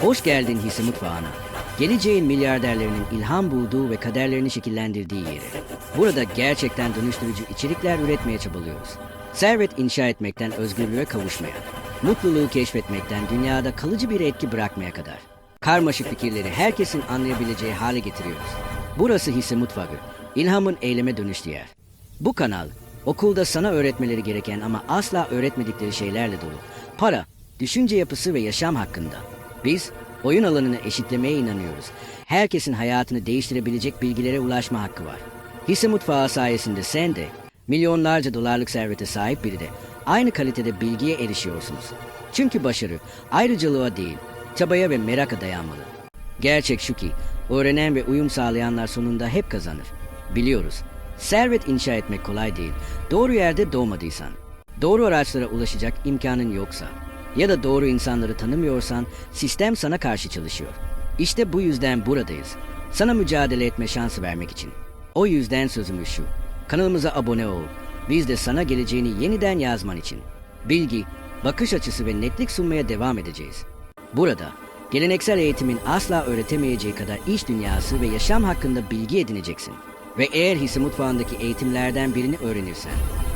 Hoş geldin hisse mutfağına. Geleceğin milyarderlerinin ilham bulduğu ve kaderlerini şekillendirdiği yere. Burada gerçekten dönüştürücü içerikler üretmeye çabalıyoruz. Servet inşa etmekten özgürlüğe kavuşmaya, mutluluğu keşfetmekten dünyada kalıcı bir etki bırakmaya kadar. Karmaşık fikirleri herkesin anlayabileceği hale getiriyoruz. Burası hisse mutfağı, ilhamın eyleme dönüştüğü yer. Bu kanal, okulda sana öğretmeleri gereken ama asla öğretmedikleri şeylerle dolu. Para, düşünce yapısı ve yaşam hakkında. Biz, oyun alanını eşitlemeye inanıyoruz. Herkesin hayatını değiştirebilecek bilgilere ulaşma hakkı var. Hisse mutfağı sayesinde sen de, milyonlarca dolarlık servete sahip biri de aynı kalitede bilgiye erişiyorsunuz. Çünkü başarı ayrıcalığa değil, çabaya ve meraka dayanmalı. Gerçek şu ki, öğrenen ve uyum sağlayanlar sonunda hep kazanır. Biliyoruz, servet inşa etmek kolay değil. Doğru yerde doğmadıysan, doğru araçlara ulaşacak imkanın yoksa ya da doğru insanları tanımıyorsan sistem sana karşı çalışıyor. İşte bu yüzden buradayız. Sana mücadele etme şansı vermek için. O yüzden sözümüz şu. Kanalımıza abone ol. Biz de sana geleceğini yeniden yazman için. Bilgi, bakış açısı ve netlik sunmaya devam edeceğiz. Burada geleneksel eğitimin asla öğretemeyeceği kadar iş dünyası ve yaşam hakkında bilgi edineceksin. Ve eğer hisse mutfağındaki eğitimlerden birini öğrenirsen,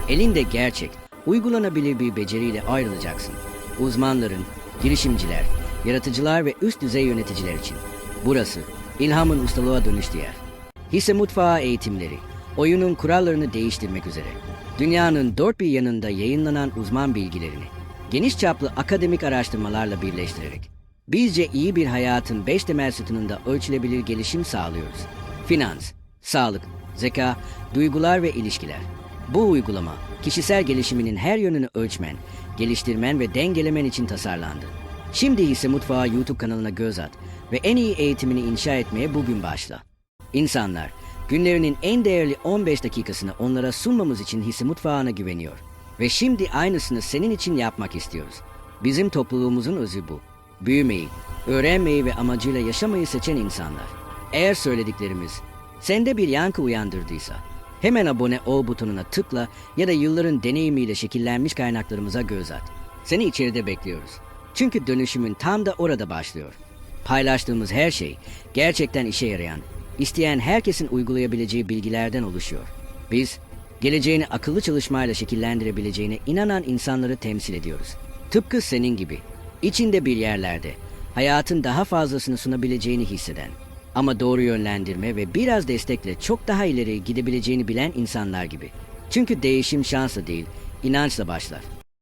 elinde gerçek, uygulanabilir bir beceriyle ayrılacaksın. Uzmanların, girişimciler, yaratıcılar ve üst düzey yöneticiler için. Burası, ilhamın ustalığa dönüştüğü yer. Hisse mutfağı eğitimleri, oyunun kurallarını değiştirmek üzere. Dünyanın dört bir yanında yayınlanan uzman bilgilerini, geniş çaplı akademik araştırmalarla birleştirerek, bizce iyi bir hayatın beş temel sütununda ölçülebilir gelişim sağlıyoruz. Finans, sağlık, zeka, duygular ve ilişkiler. Bu uygulama, kişisel gelişiminin her yönünü ölçmen, geliştirmen ve dengelemen için tasarlandı. Şimdi ise Mutfağı YouTube kanalına göz at ve en iyi eğitimini inşa etmeye bugün başla. İnsanlar, günlerinin en değerli 15 dakikasını onlara sunmamız için hisse mutfağına güveniyor. Ve şimdi aynısını senin için yapmak istiyoruz. Bizim topluluğumuzun özü bu. Büyümeyi, öğrenmeyi ve amacıyla yaşamayı seçen insanlar. Eğer söylediklerimiz sende bir yankı uyandırdıysa, hemen abone ol butonuna tıkla ya da yılların deneyimiyle şekillenmiş kaynaklarımıza göz at. Seni içeride bekliyoruz. Çünkü dönüşümün tam da orada başlıyor. Paylaştığımız her şey gerçekten işe yarayan, isteyen herkesin uygulayabileceği bilgilerden oluşuyor. Biz geleceğini akıllı çalışmayla şekillendirebileceğine inanan insanları temsil ediyoruz. Tıpkı senin gibi içinde bir yerlerde hayatın daha fazlasını sunabileceğini hisseden ama doğru yönlendirme ve biraz destekle çok daha ileri gidebileceğini bilen insanlar gibi. Çünkü değişim şansla değil, inançla başlar.